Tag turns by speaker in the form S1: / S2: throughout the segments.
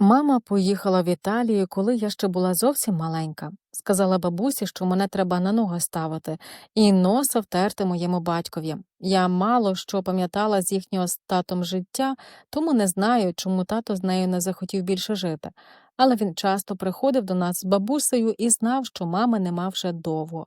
S1: Мама поїхала в Італію, коли я ще була зовсім маленька. Сказала бабусі, що мене треба на ноги ставити, і носа втерти моєму батькові. Я мало що пам'ятала з їхнього з татом життя, тому не знаю, чому тато з нею не захотів більше жити. Але він часто приходив до нас з бабусею і знав, що мами нема вже довго.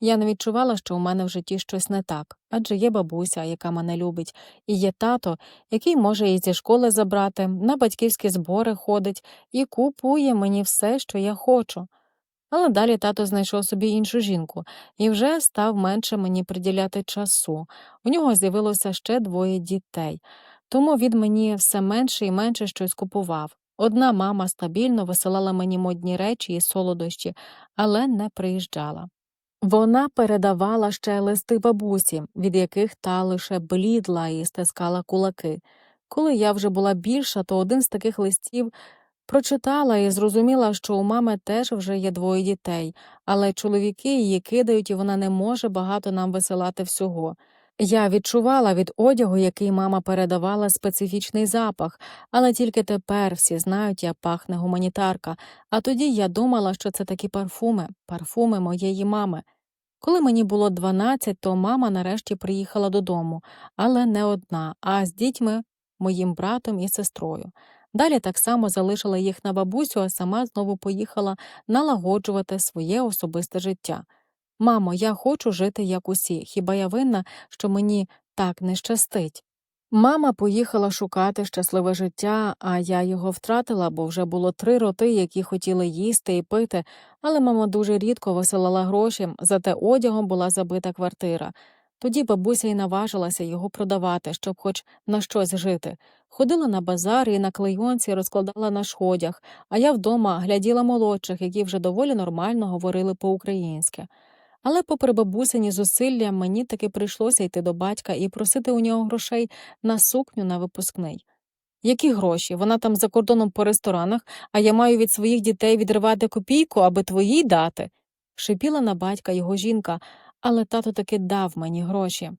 S1: Я не відчувала, що у мене в житті щось не так, адже є бабуся, яка мене любить, і є тато, який може її зі школи забрати, на батьківські збори ходить і купує мені все, що я хочу. Але далі тато знайшов собі іншу жінку і вже став менше мені приділяти часу. У нього з'явилося ще двоє дітей, тому він мені все менше і менше щось купував. Одна мама стабільно висилала мені модні речі і солодощі, але не приїжджала. Вона передавала ще листи бабусі, від яких та лише блідла і стискала кулаки. Коли я вже була більша, то один з таких листів прочитала і зрозуміла, що у мами теж вже є двоє дітей, але чоловіки її кидають, і вона не може багато нам висилати всього. Я відчувала від одягу, який мама передавала, специфічний запах, але тільки тепер всі знають, як пахне гуманітарка, а тоді я думала, що це такі парфуми, парфуми моєї мами. Коли мені було 12, то мама нарешті приїхала додому, але не одна, а з дітьми, моїм братом і сестрою. Далі так само залишила їх на бабусю, а сама знову поїхала налагоджувати своє особисте життя. Мамо, я хочу жити як усі, хіба я винна, що мені так не щастить? Мама поїхала шукати щасливе життя, а я його втратила, бо вже було три роти, які хотіли їсти і пити, але мама дуже рідко висилала гроші, зате одягом була забита квартира. Тоді бабуся й наважилася його продавати, щоб хоч на щось жити. Ходила на базар і на клейонці розкладала наш одяг, а я вдома гляділа молодших, які вже доволі нормально говорили по-українськи. Але, попри бабусині зусилля, мені таки прийшлося йти до батька і просити у нього грошей на сукню на випускний. Які гроші? Вона там за кордоном по ресторанах, а я маю від своїх дітей відривати копійку, аби твоїй дати. Шипіла на батька його жінка, але тато таки дав мені гроші.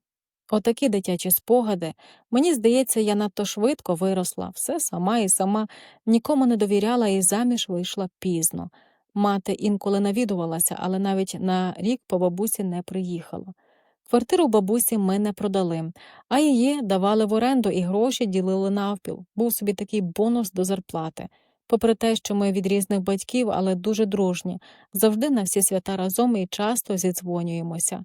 S1: Отакі дитячі спогади. Мені здається, я надто швидко виросла, все сама і сама, нікому не довіряла і заміж вийшла пізно. Мати інколи навідувалася, але навіть на рік по бабусі не приїхала. Квартиру бабусі ми не продали, а її давали в оренду і гроші ділили навпіл. Був собі такий бонус до зарплати. Попри те, що ми від різних батьків, але дуже дружні, завжди на всі свята разом і часто зідзвонюємося.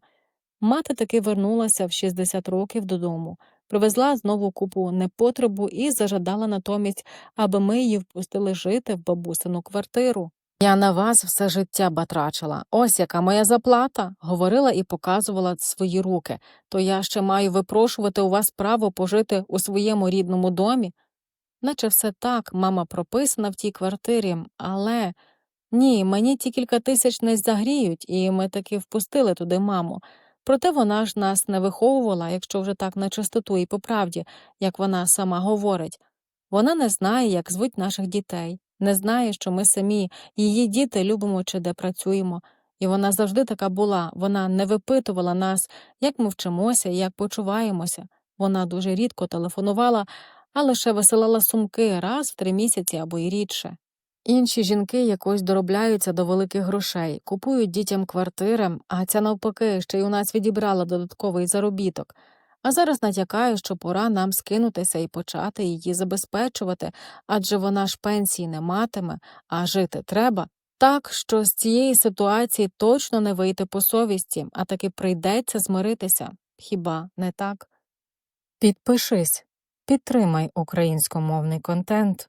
S1: Мати таки вернулася в 60 років додому, привезла знову купу непотребу і зажадала натомість, аби ми її впустили жити в бабусину квартиру. Я на вас все життя батрачила. Ось яка моя заплата, говорила і показувала свої руки. То я ще маю випрошувати у вас право пожити у своєму рідному домі. Наче все так, мама прописана в тій квартирі, але ні, мені ті кілька тисяч не загріють, і ми таки впустили туди маму. Проте вона ж нас не виховувала, якщо вже так на чистоту і по правді, як вона сама говорить. Вона не знає, як звуть наших дітей, не знає, що ми самі, її діти любимо чи де працюємо. І вона завжди така була, вона не випитувала нас, як ми вчимося і як почуваємося. Вона дуже рідко телефонувала, а лише висилала сумки раз в три місяці або й рідше. Інші жінки якось доробляються до великих грошей, купують дітям квартири, а ця навпаки ще й у нас відібрала додатковий заробіток. А зараз натякає, що пора нам скинутися і почати її забезпечувати, адже вона ж пенсії не матиме, а жити треба. Так що з цієї ситуації точно не вийти по совісті, а таки прийдеться змиритися. Хіба не так? Підпишись, підтримай українськомовний контент.